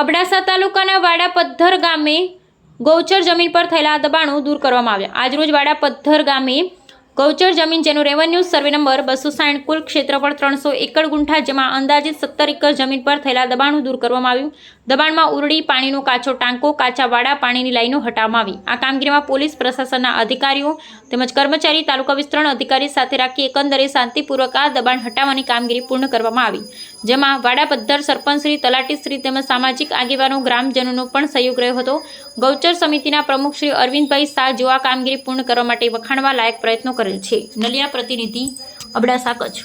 અબડાસા તાલુકાના વાડા પદ્ધર ગામે ગૌચર જમીન પર થયેલા દબાણો દૂર કરવામાં આવ્યા. આજરોજ વાડા પદ્ધર ગામે ગૌચર જમીન જેનો રેવન્યુ સર્વે નંબર બસો સાઠ કુલ ક્ષેત્રફળ ત્રણસો એકર ગુંઠા જેમાં અંદાજિત સત્તર એકર જમીન પર થયેલા દબાણો દૂર કરવામાં આવ્યું. દબાણમાં ઉરડી પાણીનો કાચો ટાંકો, કાચા વાડા, પાણીની લાઈનો હટાવવામાં આવી. આ કામગીરીમાં પોલીસ, પ્રશાસનના અધિકારીઓ તેમજ કર્મચારી, તાલુકા વિસ્તરણ અધિકારી સાથે રાખી એકંદરે શાંતિપૂર્વક આ દબાણ હટાવવાની કામગીરી પૂર્ણ કરવામાં આવી. જેમાં વાડા પદ્ધર સરપંચશ્રી તલાટીશ્રી તેમજ સામાજિક આગેવાનો, ગ્રામજનોનો પણ સહયોગ રહ્યો હતો. ગૌચર સમિતિના પ્રમુખ શ્રી અરવિંદભાઈ શાહ જેવા કામગીરી પૂર્ણ કરવા માટે વખાણવા લાયક પ્રયત્નો કરેલ છે. નલિયા પ્રતિનિધિ અબડાસા કચ્છ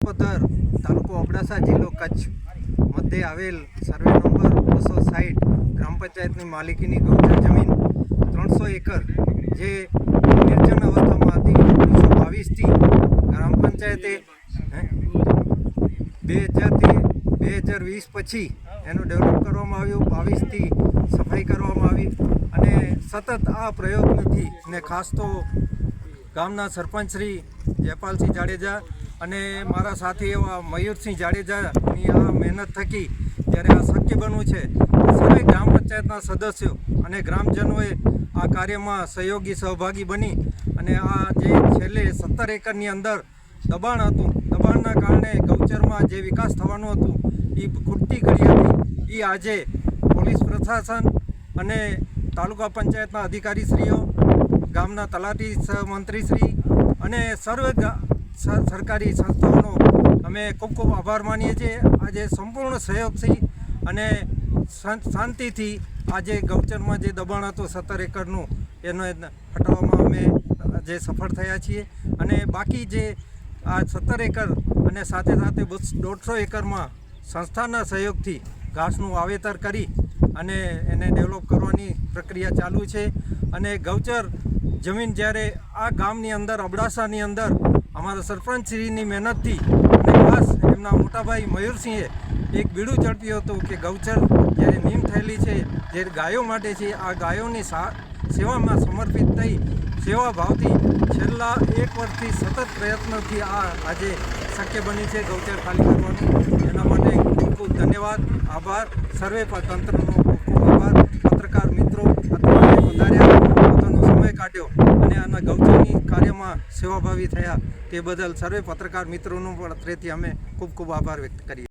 પદ્ધર તાલુકો અબડાસા જિલ્લો કચ્છ મધ્યે આવેલ સર્વે નંબર બસો સાઠ ગ્રામ પંચાયતની માલિકીની ગૌચર જમીન ત્રણસો એકર જે નિર્જન અવસ્થામાં હતી ઓગણીસો બાવીસથી ગ્રામ પંચાયતે બે હજારથી બે હજાર વીસ પછી એનું ડેવલપ કરવામાં આવ્યું, બાવીસથી સફાઈ કરવામાં આવી અને સતત આ પ્રયત્નથી ને ખાસ તો ગામના સરપંચ શ્રી જયપાલસિંહ જાડેજા અને મારા સાથી એવા મયુરસિંહ જાડેજાની આ મહેનત થકી જ્યારે આ શક્ય બન્યું છે સર્વે ગ્રામ પંચાયતના સદસ્યો અને ગ્રામજનોએ આ કાર્યમાં સહયોગી, સહભાગી બની અને આ જે છેલ્લે સત્તર એકરની અંદર દબાણ હતું, દબાણના કારણે ગૌચરમાં જે વિકાસ થવાનું હતું, એ ખૂટતી કરી હતી. એ આજે પોલીસ પ્રશાસન અને તાલુકા પંચાયતના અધિકારીશ્રીઓ, ગામના તલાટી મંત્રીશ્રી અને સર્વે સરકારી સંસ્થાઓનો અમે ખૂબ ખૂબ આભાર માનીએ છીએ. આજે સંપૂર્ણ સહયોગથી અને શાંતિથી આજે ગૌચરમાં જે દબાણ હતું સત્તર એકરનું, એનો હટાવવામાં અમે જે સફળ થયા છીએ. અને બાકી જે આ સત્તર એકર અને સાથે સાથે દોઢસો એકરમાં સંસ્થાના સહયોગથી ઘાસનું વાવેતર કરી અને એને ડેવલપ કરવાની પ્રક્રિયા ચાલુ છે. અને ગૌચર જમીન જ્યારે આ ગામની અંદર, અબડાસાની અંદર અમારા સરપંચશ્રીની મહેનતથી અને ખાસ એમના મોટાભાઈ મયુરસિંહે એક બીડું ઝડપ્યું હતું કે ગૌચર જ્યારે નીમ થયેલી છે, જે ગાયો માટે છે, આ ગાયોની સેવામાં સમર્પિત થઈ સેવા ભાવથી છેલ્લા એક વર્ષથી સતત પ્રયત્નથી આ આજે શક્ય બની છે ગૌચર ખાલી કરવાનું. એના માટે ખૂબ ખૂબ ધન્યવાદ, આભાર. સર્વે પર તંત્રનો ખૂબ ખૂબ આભાર. પત્રકાર મિત્રો અત્યારે વધાર્યા. પોતાનો સમય કાઢ્યો. અને આના ગૌચરની કાર્યમાં સેવાભાવી થયા તે બદલ સર્વે પત્રકાર મિત્રોનો પણ અત્રેથી અમે ખૂબ ખૂબ આભાર વ્યક્ત કરીએ